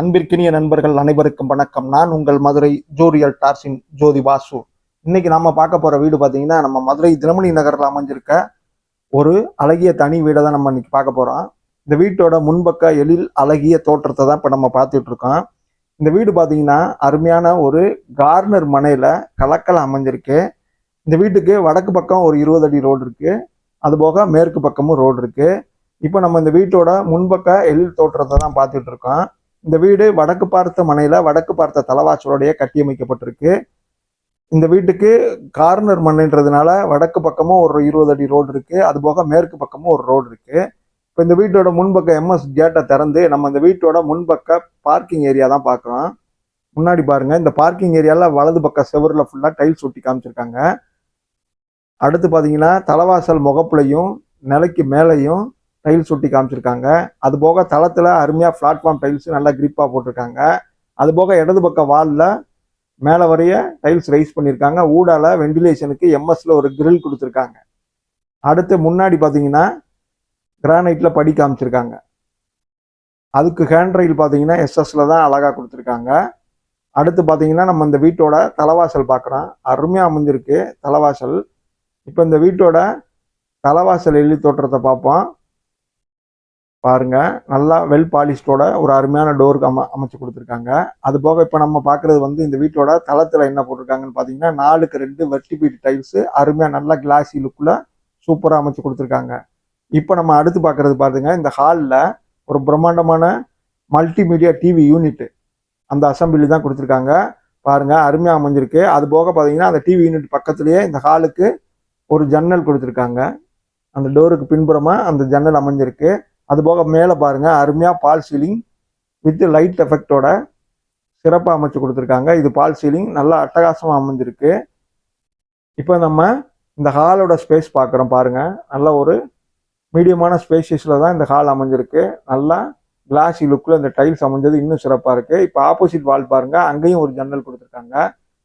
அன்பிற்கினிய நண்பர்கள் அனைவருக்கும் வணக்கம். நான் உங்கள் மதுரை ஜோரியல் டார்சின் ஜோதி வாசு. இன்னைக்கு நாம பார்க்க போற வீடு பார்த்தீங்கன்னா நம்ம மதுரை தினமணி நகரில் அமைஞ்சிருக்க ஒரு அழகிய தனி வீடை தான் நம்ம இன்னைக்கு பார்க்க போறோம். இந்த வீட்டோட முன்பக்க எழில் அழகிய தோற்றத்தை தான் இப்போ நம்ம பார்த்துட்டு இருக்கோம். இந்த வீடு பார்த்தீங்கன்னா அருமையான ஒரு கார்னர் மனையில கலக்கல அமைஞ்சிருக்கு. இந்த வீட்டுக்கு வடக்கு பக்கம் ஒரு இருபது அடி ரோடு இருக்கு. அதுபோக மேற்கு பக்கமும் ரோடு இருக்கு. இப்போ நம்ம இந்த வீட்டோட முன்பக்க எழில் தோற்றத்தை தான் பார்த்துட்டு இருக்கோம். இந்த வீடு வடக்கு பார்த்த மனையில வடக்கு பார்த்த தலவாசலோடைய கட்டியமைக்கப்பட்டிருக்கு. இந்த வீட்டுக்கு கார்னர் மண்ணுன்றதுனால வடக்கு பக்கமும் ஒரு இருபது அடி ரோடு இருக்கு. அது போக மேற்கு பக்கமும் ஒரு ரோடு இருக்கு. இப்போ இந்த வீட்டோட முன்பக்க எம்எஸ் கேட்டை திறந்து நம்ம இந்த வீட்டோட முன்பக்க பார்க்கிங் ஏரியா தான் பார்க்குறோம் முன்னாடி பாருங்க இந்த பார்க்கிங் ஏரியால வலது பக்க செவரில் ஃபுல்லாக டைல்ஸ் ஒட்டி காமிச்சிருக்காங்க. அடுத்து பார்த்தீங்கன்னா தலவாசல் முகப்புலையும் நிலைக்கு மேலேயும் டைல்ஸ் ஒட்டி காமிச்சிருக்காங்க. அது போக தளத்தில் அருமையாக பிளாட்ஃபார்ம் டைல்ஸ் நல்லா கிரிப்பாக போட்டிருக்காங்க. அது போக இடது பக்க வாலில் மேலே வரைய டைல்ஸ் ரைஸ் பண்ணியிருக்காங்க ஊடால வெண்டிலேஷனுக்கு எம்எஸ்ல ஒரு கிரில் கொடுத்துருக்காங்க. அடுத்து முன்னாடி பார்த்தீங்கன்னா கிரானைட்டில் படி காமிச்சிருக்காங்க. அதுக்கு ஹேண்ட் ரயில் பார்த்தீங்கன்னா எஸ்எஸ்ல தான் அழகாக கொடுத்துருக்காங்க. அடுத்து பார்த்தீங்கன்னா நம்ம இந்த வீட்டோட தலைவாசல் பார்க்குறோம் அருமையாக அமைஞ்சிருக்கு தலைவாசல். இப்போ இந்த வீட்டோட தலைவாசல் எள்ளி தோற்றத்தை பார்ப்போம். பாருங்கள் நல்லா வெல் பாலிஷ்டோட ஒரு அருமையான டோருக்கு அம அமைச்சு கொடுத்துருக்காங்க. அது போக இப்போ நம்ம பார்க்குறது வந்து இந்த வீட்டோட தளத்தில் என்ன போட்டிருக்காங்கன்னு பார்த்தீங்கன்னா நாலுக்கு ரெண்டு வெர்டிபீட் டைல்ஸு அருமையாக நல்லா கிளாஸி லுக்கில் சூப்பராக அமைச்சு கொடுத்துருக்காங்க. இப்போ நம்ம அடுத்து பார்க்குறது பாருங்க இந்த ஹாலில் ஒரு பிரம்மாண்டமான மல்டிமீடியா டிவி யூனிட் அந்த அசம்பிளி தான் கொடுத்துருக்காங்க. பாருங்கள் அருமையாக அமைஞ்சிருக்கு. அது போக பார்த்தீங்கன்னா அந்த டிவி யூனிட் பக்கத்துலேயே இந்த ஹாலுக்கு ஒரு ஜன்னல் கொடுத்துருக்காங்க. அந்த டோருக்கு பின்புறமாக அந்த ஜன்னல் அமைஞ்சிருக்கு. அது போக மேலே பாருங்கள் அருமையாக பால் சீலிங் வித் லைட் எஃபெக்டோட சிறப்பாக அமைச்சு கொடுத்துருக்காங்க. இது பால் சீலிங் நல்லா அட்டகாசமாக அமைஞ்சிருக்கு. இப்போ நம்ம இந்த ஹாலோட ஸ்பேஸ் பார்க்குறோம் பாருங்கள் நல்ல ஒரு மீடியமான ஸ்பேசியஸில் தான் இந்த ஹால் அமைஞ்சிருக்கு. நல்லா கிளாஸி லுக்கில் இந்த டைல்ஸ் அமைஞ்சது இன்னும் சிறப்பாக இருக்குது இப்போ ஆப்போசிட் வால் பாருங்கள் அங்கேயும் ஒரு ஜன்னல் கொடுத்துருக்காங்க.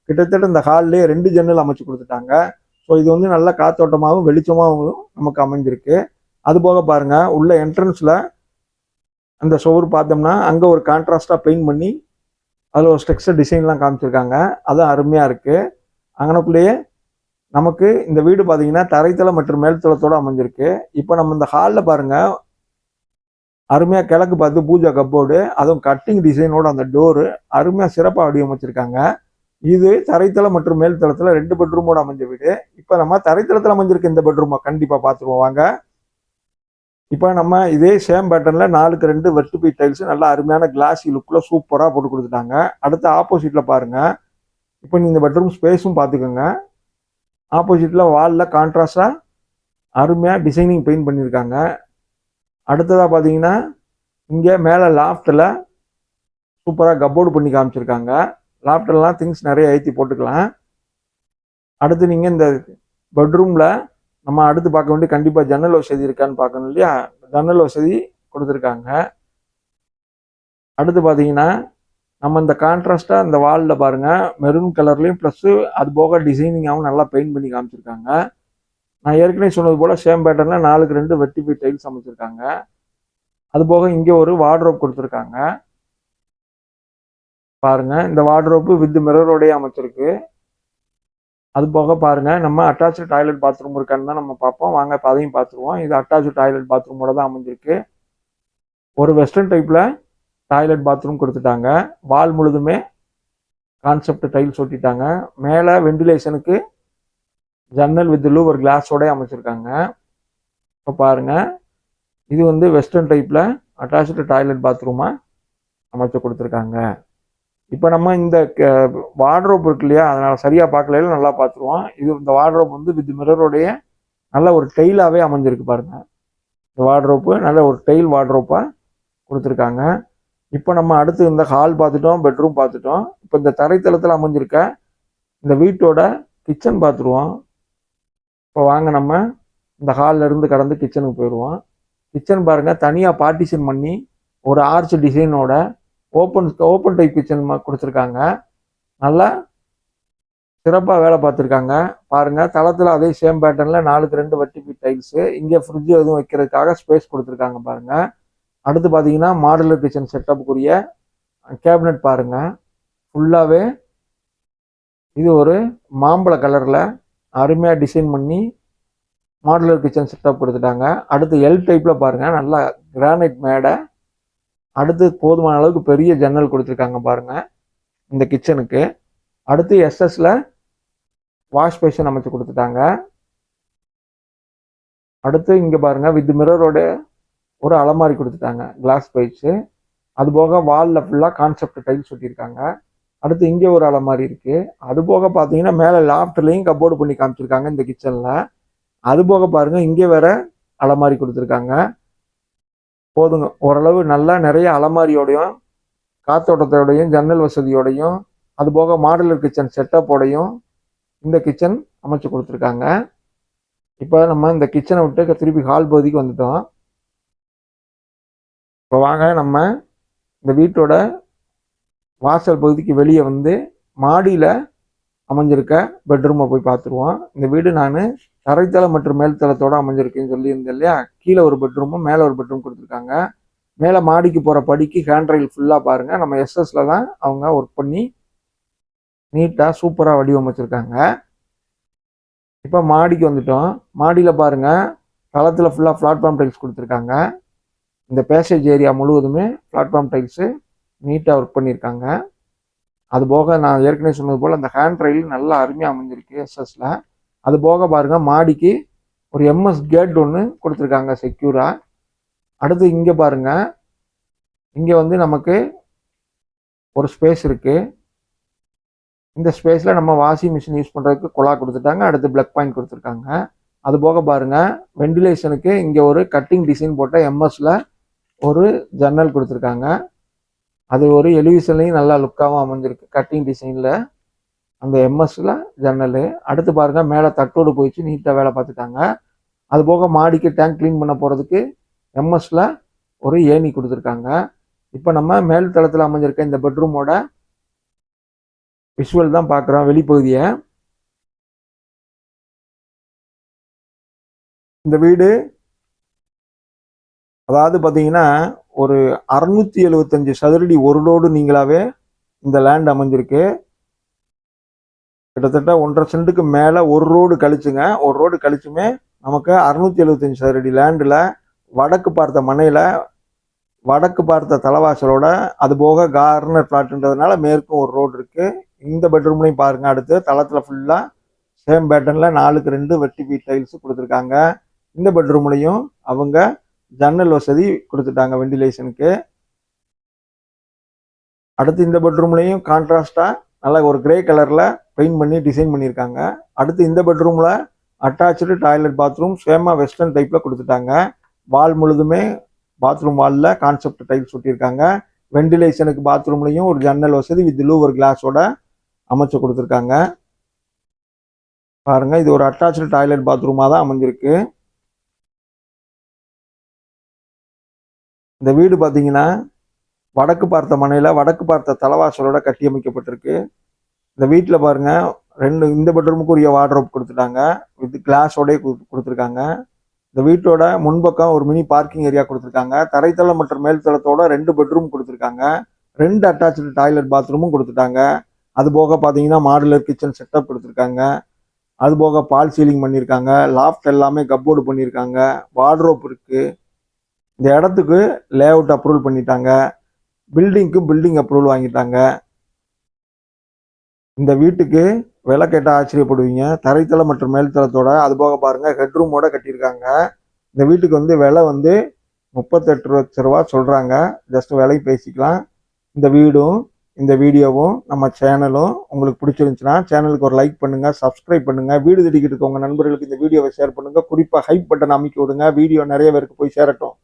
கிட்டத்தட்ட இந்த ஹால்லேயே ரெண்டு ஜன்னல் அமைச்சு கொடுத்துட்டாங்க. ஸோ இது வந்து நல்ல காத்தோட்டமாகவும் வெளிச்சமாகவும் நமக்கு அமைஞ்சிருக்கு. அது போக பாருங்கள் உள்ள என்ட்ரன்ஸில் அந்த சுவர் பார்த்தோம்னா அங்கே ஒரு கான்ட்ராஸ்டாக பெயிண்ட் பண்ணி அதில் ஒரு ஸ்ட்ரக்சர் டிசைன்லாம் காமிச்சிருக்காங்க. அதுவும் அருமையாக இருக்குது அங்கனக்குள்ளேயே நமக்கு இந்த வீடு பார்த்தீங்கன்னா தரைத்தளம் மற்றும் மேல்தளத்தோடு அமைஞ்சிருக்கு. இப்போ நம்ம இந்த ஹாலில் பாருங்க அருமையாக கிழக்கு பார்த்து பூஜா கப்போர்டு அதுவும் கட்டிங் டிசைனோட அந்த டோரு அருமையாக சிறப்பாக வடிவமைச்சிருக்காங்க. இது தரைத்தளம் மற்றும் மேல்தளத்தில் ரெண்டு பெட்ரூமோட அமைஞ்ச வீடு. இப்போ நம்ம தரைத்தளத்தில் அமைஞ்சிருக்க இந்த பெட்ரூமை கண்டிப்பாக பார்த்துருவோம் வாங்க. இப்போ நம்ம இதே சேம் பேட்டர்னில் நாலுக்கு ரெண்டு வெர்டிபி டைல்ஸ் நல்லா அருமையான கிளாஸி லுக்கில் சூப்பராக போட்டு கொடுத்துட்டாங்க. அடுத்து ஆப்போசிட்டில் பாருங்கள் இப்போ இந்த பெட்ரூம் ஸ்பேஸும் பார்த்துக்கோங்க. ஆப்போசிட்டில் வாலில் கான்ட்ராஸ்டாக அருமையாக டிசைனிங் பெயிண்ட் பண்ணியிருக்காங்க. அடுத்ததாக பார்த்தீங்கன்னா இங்கே மேலே லாஃப்டில் சூப்பராக கப்போர்டு பண்ணி காமிச்சிருக்காங்க. லாஃப்டெல்லாம் திங்ஸ் நிறைய ஏற்றி போட்டுக்கலாம். அடுத்து நீங்கள் இந்த பெட்ரூமில் நம்ம அடுத்து பார்க்க வேண்டிய கண்டிப்பாக ஜன்னல் வசதி இருக்கான்னு பார்க்கணும் இல்லையா? ஜன்னல் வசதி கொடுத்துருக்காங்க. அடுத்து பார்த்தீங்கன்னா நம்ம இந்த கான்ட்ராஸ்டாக இந்த வாலில் பாருங்கள் மெரூன் கலர்லேயும் ப்ளஸ்ஸு அது போக டிசைனிங்காகவும் நல்லா பெயிண்ட் பண்ணி காமிச்சிருக்காங்க. நான் ஏற்கனவே சொன்னது போல் சேம் பேட்டர்னில் நாலுக்கு ரெண்டு வெட்டி போய் டைல்ஸ் அமைச்சிருக்காங்க. அது போக இங்கே ஒரு வார்ட்ரோப் கொடுத்துருக்காங்க. பாருங்க இந்த வார்ட்ரோப்பு வித் மிரரோடய அமைச்சிருக்கு. அது போக பாருங்கள் நம்ம அட்டாச்சு டாய்லெட் பாத்ரூம் இருக்கான்னு தான் நம்ம பார்ப்போம். வாங்க இப்போ அதையும் பார்த்துருவோம். இது அட்டாச்சு டாய்லெட் பாத்ரூமோட தான் அமைஞ்சிருக்கு. ஒரு வெஸ்டர்ன் டைப்பில் டாய்லெட் பாத்ரூம் கொடுத்துட்டாங்க. வால் முழுதுமே கான்செப்ட் டைல்ஸ் ஒட்டிட்டாங்க. மேலே வெண்டிலேஷனுக்கு ஜன்னல் வித் ஒரு கிளாஸோடய அமைச்சிருக்காங்க. இப்போ பாருங்க இது வந்து வெஸ்டர்ன் டைப்பில் அட்டாச்சு டாய்லெட் பாத்ரூமாக அமைச்சு கொடுத்துருக்காங்க. இப்போ நம்ம இந்த வார்ட்ரோப் இருக்கு இல்லையா அதனால் சரியாக பார்க்கல நல்லா பார்த்துருவோம். இது இந்த வார்ட்ரோப் வந்து வித் மிரருடைய நல்ல ஒரு டெய்லாகவே அமைஞ்சிருக்கு பாருங்க. இந்த வார்ட்ரோப்பு நல்ல ஒரு டெய்ல் வார்ட்ரோப்பாக கொடுத்துருக்காங்க. இப்போ நம்ம அடுத்து இந்த ஹால் பார்த்துட்டோம் பெட்ரூம் பார்த்துட்டோம். இப்போ இந்த தரைத்தளத்தில் அமைஞ்சிருக்க இந்த வீட்டோட கிச்சன் பார்த்துருவோம். இப்போ வாங்க நம்ம இந்த ஹாலில் இருந்து கடந்து கிச்சனுக்கு போயிடுவோம். கிச்சன் பாருங்கள் தனியாக பார்ட்டிஷன் பண்ணி ஒரு ஆர்ச் டிசைனோட ஓப்பன் ஓப்பன் டைப் கிச்சன் கொடுத்துருக்காங்க. நல்லா சிறப்பாக வேலை பார்த்துருக்காங்க. பாருங்கள் தளத்தில் அதே சேம் பேட்டர்னில் நாலுக்கு ரெண்டு வட்டி பி டைல்ஸு இங்கே ஃப்ரிட்ஜ் எதுவும் வைக்கிறதுக்காக ஸ்பேஸ் கொடுத்துருக்காங்க பாருங்க. அடுத்து பார்த்தீங்கன்னா மாடுலர் கிச்சன் செட்டப்புக்குரிய கேபினட் பாருங்க. ஃபுல்லாகவே இது ஒரு மாம்பழ கலரில் அருமையாக டிசைன் பண்ணி மாடுலர் கிச்சன் செட்டப் கொடுத்துட்டாங்க. அடுத்து எல் டைப்பில் பாருங்கள் நல்லா கிரானைட் மேடை அடுத்து போதுமான அளவுக்கு பெரிய ஜன்னல் கொடுத்துருக்காங்க பாருங்கள் இந்த கிச்சனுக்கு அடுத்து எஸ்எஸ்ல வாஷ் பேஷன் அமைச்சு கொடுத்துட்டாங்க. அடுத்து இங்கே பாருங்க வித் மிரரோட ஒரு அலமாரி கொடுத்துட்டாங்க கிளாஸ் பைட்ஸு அது போக வாலில் ஃபுல்லாக கான்செப்ட் டைல்ஸ் ஒட்டியிருக்காங்க. அடுத்து இங்கே ஒரு அலமாரி இருக்குது அது போக பார்த்தீங்கன்னா மேலே லாஃப்ட்லேயும் கப்போர்டு பண்ணி காமிச்சிருக்காங்க இந்த கிச்சனில் அது போக பாருங்க இங்கே வேற அலமாரி கொடுத்துருக்காங்க. போதுங்க. ஓரளவு நல்லா நிறைய அலமாரியோடையும் காத்தோட்டத்தோடையும் ஜன்னல் வசதியோடையும் அது போக மாடுலர் கிச்சன் செட்டப்போடையும் இந்த கிச்சன் அமைச்சு கொடுத்துருக்காங்க. இப்போ நம்ம இந்த கிச்சனை விட்டு திருப்பி ஹால் பகுதிக்கு வந்துட்டோம். இப்போ வாங்க நம்ம இந்த வீட்டோட வாசல் பகுதிக்கு வெளியே வந்து மாடியில் அமைஞ்சிருக்க பெட்ரூமை போய் பார்த்துருவோம். இந்த வீடு நான் தரைத்தளம் மற்றும் மேல்தளத்தோடு அமைஞ்சிருக்குன்னு சொல்லியிருந்தேன் இல்லையா? கீழே ஒரு பெட்ரூமும் மேலே ஒரு பெட்ரூம் கொடுத்துருக்காங்க. மேலே மாடிக்கு போகிற படிக்கு ஹேண்ட் ரயில் ஃபுல்லாக பாருங்கள் நம்ம எஸ்எஸ்ல தான் அவங்க ஒர்க் பண்ணி நீட்டாக சூப்பராக வடிவமைச்சிருக்காங்க. இப்போ மாடிக்கு வந்துட்டோம். மாடியில் பாருங்கள் தளத்தில் ஃபுல்லாக பிளாட்ஃபார்ம் டைல்ஸ் கொடுத்துருக்காங்க. இந்த பேசேஜ் ஏரியா முழுவதுமே பிளாட்ஃபார்ம் டைல்ஸு நீட்டாக ஒர்க் பண்ணியிருக்காங்க அது போக நான் ஏற்கனவே சொன்னது போல் அந்த ஹேண்ட் ரயில் நல்லா அருமையாக அமைஞ்சிருக்கு எஸ்எஸில் அது போக பாருங்கள் மாடிக்கு ஒரு எம்எஸ் கேட் ஒன்று கொடுத்துருக்காங்க செக்யூராக அடுத்து இங்கே பாருங்க இங்கே வந்து நமக்கு ஒரு ஸ்பேஸ் இருக்குது இந்த ஸ்பேஸில் நம்ம வாஷிங் மிஷின் யூஸ் பண்ணுறதுக்கு குழா கொடுத்துட்டாங்க அடுத்து பிளக் பாயிண்ட் கொடுத்துருக்காங்க. அது போக பாருங்க வெண்டிலேஷனுக்கு இங்கே ஒரு கட்டிங் டிசைன் போட்ட எம்எஸில் ஒரு ஜன்னல் கொடுத்துருக்காங்க. அது ஒரு எலிவிஷன்லையும் நல்லா லுக்காகவும் அமைஞ்சிருக்கு கட்டிங் டிசைனில் அந்த எம்எஸ்ல ஜன்னல் அடுத்து பாருங்க மேலே தட்டோடு போயிடுச்சு நீட்டாக வேலை பார்த்துட்டாங்க. அது போக மாடிக்கு டேங்க் க்ளீன் பண்ண போகிறதுக்கு எம்எஸ்ல ஒரு ஏணி கொடுத்துருக்காங்க. இப்போ நம்ம மேல் தளத்தில் அமைஞ்சிருக்க இந்த பெட்ரூமோட விஷுவல் தான் பார்க்குறோம் வெளிப்பகுதியை. இந்த வீடு அதாவது பார்த்தீங்கன்னா ஒரு அறுநூத்தி எழுபத்தஞ்சு சதுரடி ஒரு லோடு நீங்களாவே இந்த லேண்ட் அமைஞ்சிருக்கு. கிட்டத்தட்ட ஒன்றரை சென்ட்டுக்கு மேலே ஒரு ரோடு கழிச்சுங்க. ஒரு ரோடு கழிச்சுமே நமக்கு அறுநூத்தி எழுபத்தஞ்சு சதுரடி லேண்டில் வடக்கு பார்த்த மனையில் வடக்கு பார்த்த தலைவாசலோட அது போக கார்னர் பிளாட்டுன்றதுனால மேற்கும் ஒரு ரோடு இருக்குது இந்த பெட்ரூம்லையும் பாருங்க அடுத்து தளத்தில் ஃபுல்லாக சேம் பேட்டர்னில் நாலுக்கு ரெண்டு வெட்டி பீட் டைல்ஸ் கொடுத்துருக்காங்க. இந்த பெட்ரூம்லையும் அவங்க ஜன்னல் வசதி கொடுத்துட்டாங்க வெண்டிலேஷனுக்கு அடுத்து இந்த பெட்ரூம்லையும் கான்ட்ராஸ்டாக நல்லா ஒரு கிரே கலரில் பெயிண்ட் பண்ணி டிசைன் பண்ணியிருக்காங்க. அடுத்து இந்த பெட்ரூமில் அட்டாச்சு டாய்லெட் பாத்ரூம் சேமா வெஸ்டர்ன் டைப்ல கொடுத்துட்டாங்க. வால் முழுதுமே பாத்ரூம் வால்ல கான்செப்ட் டைல்ஸ் ஒட்டியிருக்காங்க. வெண்டிலேஷனுக்கு பாத்ரூம்லேயும் ஒரு ஜன்னல் வசதி வித் லூவர் கிளாஸோட அமைச்சு கொடுத்துருக்காங்க. பாருங்க இது ஒரு அட்டாச்சு டாய்லெட் பாத்ரூமாக தான் அமைஞ்சிருக்கு. இந்த வீடு பார்த்தீங்கன்னா வடக்கு பார்த்த மனையில் வடக்கு பார்த்த தலைவாசலோட கட்டியமைக்கப்பட்டிருக்கு. இந்த வீட்டில் பாருங்கள் ரெண்டு இந்த பெட்ரூமுக்கு உரிய வார்ட்ரோப் கொடுத்துட்டாங்க. வித் கிளாஸோடய கொடுத்துருக்காங்க. இந்த வீட்டோட முன்பக்கம் ஒரு மினி பார்க்கிங் ஏரியா கொடுத்துருக்காங்க. தரைத்தளம் மற்றும் மேல்தளத்தோட ரெண்டு பெட்ரூம் கொடுத்துருக்காங்க. ரெண்டு அட்டாச்சு டாய்லெட் பாத்ரூமும் கொடுத்துட்டாங்க. அது போக பார்த்தீங்கன்னா மாடுலர் கிச்சன் செட்டப் கொடுத்துருக்காங்க. அது போக பால் சீலிங் பண்ணியிருக்காங்க லாஃப்ட் எல்லாமே கப்போர்டு பண்ணியிருக்காங்க வார்ட்ரோப் இருக்குது இந்த இடத்துக்கு லே அவுட் அப்ரூவல் பண்ணிட்டாங்க. பில்டிங்க்கு பில்டிங் அப்ரூவல் வாங்கிட்டாங்க. இந்த வீட்டுக்கு விலை கேட்டால் ஆச்சரியப்படுவீங்க. தரைத்தளம் மற்றும் மேல்தளத்தோட அது போக பாருங்கள் ஹெட்ரூமோட கட்டியிருக்காங்க. இந்த வீட்டுக்கு வந்து விலை வந்து முப்பத்தெட்டு லட்ச ரூபா சொல்கிறாங்க ஜஸ்ட் விலை பேசிக்கலாம். இந்த வீடும் இந்த வீடியோவும் நம்ம சேனலும் உங்களுக்கு பிடிச்சிருந்துச்சுன்னா சேனலுக்கு ஒரு லைக் பண்ணுங்கள் சப்ஸ்கிரைப் பண்ணுங்கள் வீடு தேடிக்கிட்டு இருக்க உங்கள் நண்பர்களுக்கு இந்த வீடியோவை ஷேர் பண்ணுங்கள் குறிப்பாக ஹைப் பட்டன் அமைக்க விடுங்க. வீடியோ நிறைய பேருக்கு போய் சேரட்டும்.